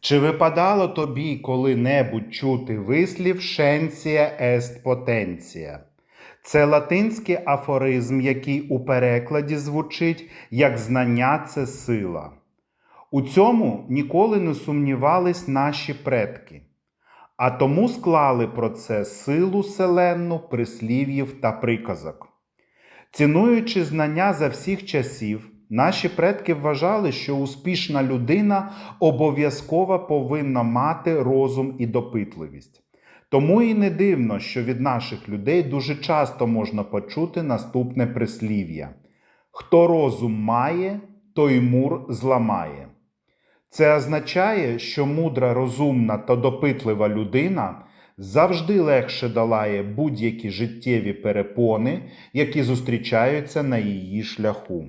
Чи випадало тобі коли-небудь чути вислів «шенція ест потенція»? Це латинський афоризм, який у перекладі звучить як знання це сила. У цьому ніколи не сумнівались наші предки, а тому склали про це силу селенну прислів'їв та приказок. Цінуючи знання за всіх часів, наші предки вважали, що успішна людина обов'язково повинна мати розум і допитливість. Тому і не дивно, що від наших людей дуже часто можна почути наступне прислів'я: хто розум має, той мур зламає. Це означає, що мудра, розумна та допитлива людина завжди легше долає будь-які життєві перепони, які зустрічаються на її шляху.